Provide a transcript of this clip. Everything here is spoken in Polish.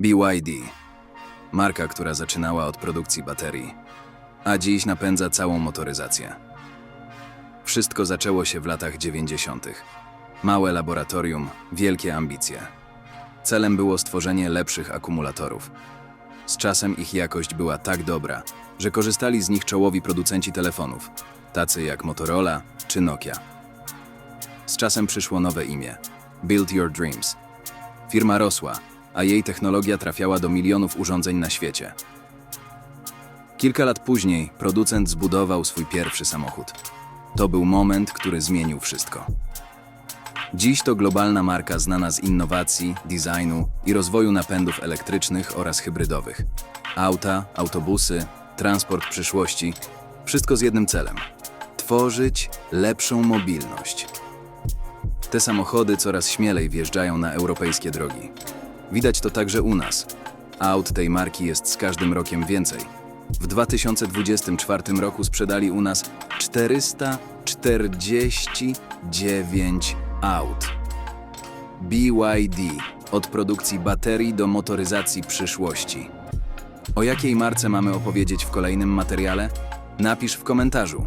BYD. Marka, która zaczynała od produkcji baterii, a dziś napędza całą motoryzację. Wszystko zaczęło się w latach 90. Małe laboratorium, wielkie ambicje. Celem było stworzenie lepszych akumulatorów. Z czasem ich jakość była tak dobra, że korzystali z nich czołowi producenci telefonów, tacy jak Motorola czy Nokia. Z czasem przyszło nowe imię Build Your Dreams. Firma rosła, a jej technologia trafiała do milionów urządzeń na świecie. Kilka lat później producent zbudował swój pierwszy samochód. To był moment, który zmienił wszystko. Dziś to globalna marka znana z innowacji, designu i rozwoju napędów elektrycznych oraz hybrydowych. Auta, autobusy, transport przyszłości wszystko z jednym celem tworzyć lepszą mobilność. Te samochody coraz śmielej wjeżdżają na europejskie drogi. Widać to także u nas. Aut tej marki jest z każdym rokiem więcej. W 2024 roku sprzedali u nas 449 aut. BYD od produkcji baterii do motoryzacji przyszłości. O jakiej marce mamy opowiedzieć w kolejnym materiale? Napisz w komentarzu.